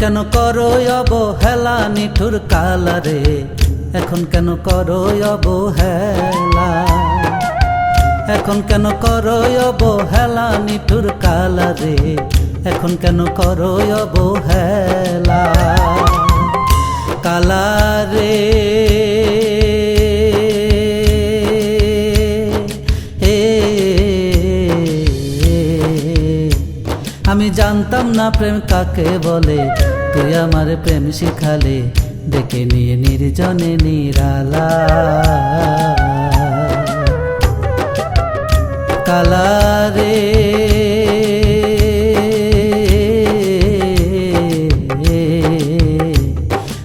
কেন করো অবহেলা নিঠুর কালারে? এখন কেন করো অবহেলা? এখন কেন করো অবহেলা নিঠুর কালারে? এখন কেন করো অবহেলা? কালারে আমি জানতাম না প্রেম কাকে বলে। তুই আমার প্রেম শিখালে ডেকে নিয়ে নির্জনে নিরালা। কালারে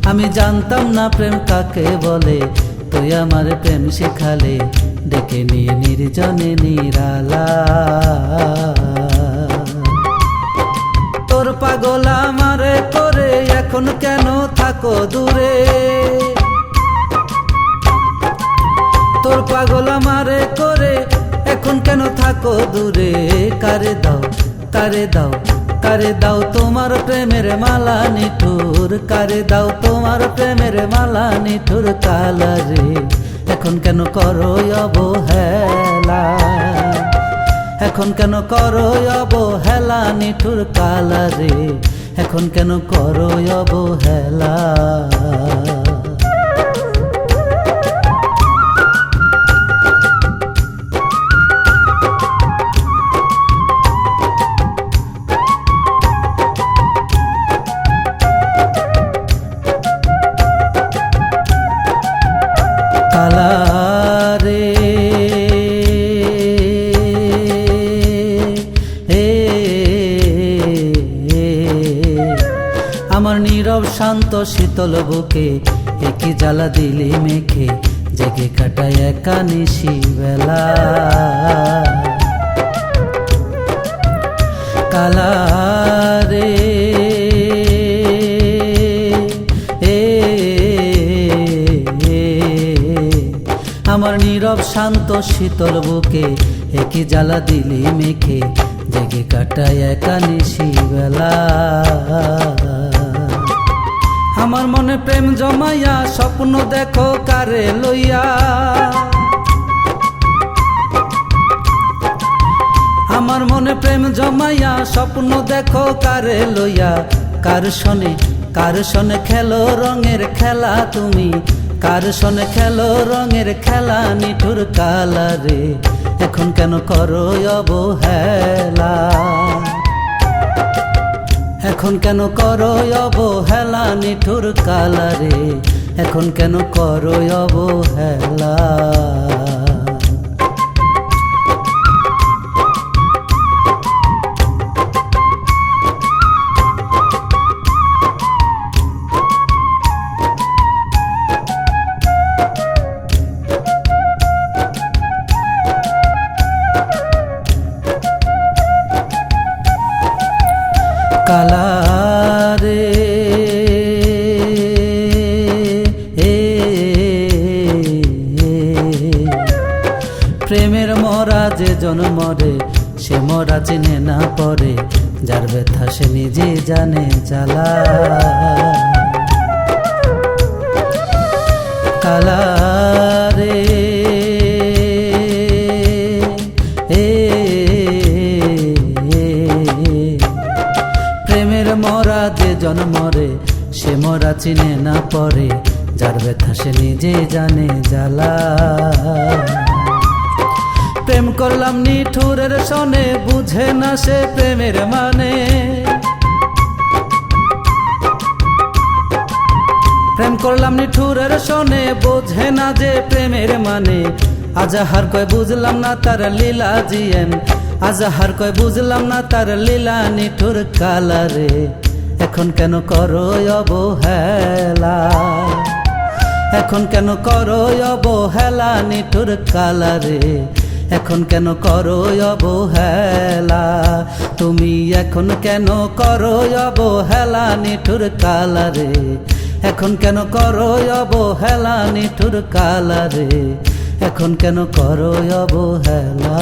আমি জানতাম না প্রেম কাকে বলে, তুই আমার প্রেম শিখালে ডেকে নিয়ে নির্জনে নিরালা। এখন কেন থাকো দূরে? তোর পাগল আমারে করে এখন কেন থাকো দূরে? কারে দাও কারে দাও কারে দাও তোমার প্রেমের মালা নিঠুর? কারে দাও তোমার প্রেমের মালা নিঠুর কালারে এখন কেন করো অবহেলা? এখন কেন করো অবহেলা নিঠুর কালারে এখন কেন করো অবহেলা? শান্ত শীতল বুকে, একই জ্বালা দিলি মেখে, জেগে কাটায় একা নিশি বেলা। কালারে আমার নীরব শান্ত শীতল বুকে, একই জ্বালা দিলি মেখে, জেগে কাটায় একা নিশি বেলা। মনে প্রেম জমাইয়া স্বপ্ন দেখো কারে লইয়া। আমার মনে প্রেম জমাইয়া স্বপ্ন দেখো কারে লইয়া। কার শনে কার শনে খেলো রঙের খেলা তুমি? কার শনে খেলো রঙের খেলা নিঠুর কালারে? এখন কেন করো অবহেলা? এখন কেন করো অবহেলা নিঠুর কালারে? এখন কেন করো অবহেলা? কালারে প্রেমের মরা যে জন্মরে সে মরা চিনে না পরে যার ব্যথা সে নিজে জানে জ্বালা কালারে প্রেমের মরা যে জন্মরে সে মরা চিনে না পরে, যার ব্যথা সে নিজে জানে জ্বালা। প্রেম করলাম নিঠুরের সনে বুঝে না সে প্রেমের মানে। প্রেম করলাম নিঠুরের সনে বোঝে না যে প্রেমের মানে। আজাহার কয় বুঝলাম না তার লীলা জিয়েন আজাহার কয় বুঝলাম না তার লীলা নিঠুর কালারে এখন কেন করো অবহেলা? এখন কেন করো অবহেলা নিঠুর কালারে এখন কেন করো অবহেলা? তুমি এখন কেন করো অবহেলা নিঠুর কালারে এখন কেন করো অবহেলা নিঠুর কালারে এখন কেন করো অবহেলা?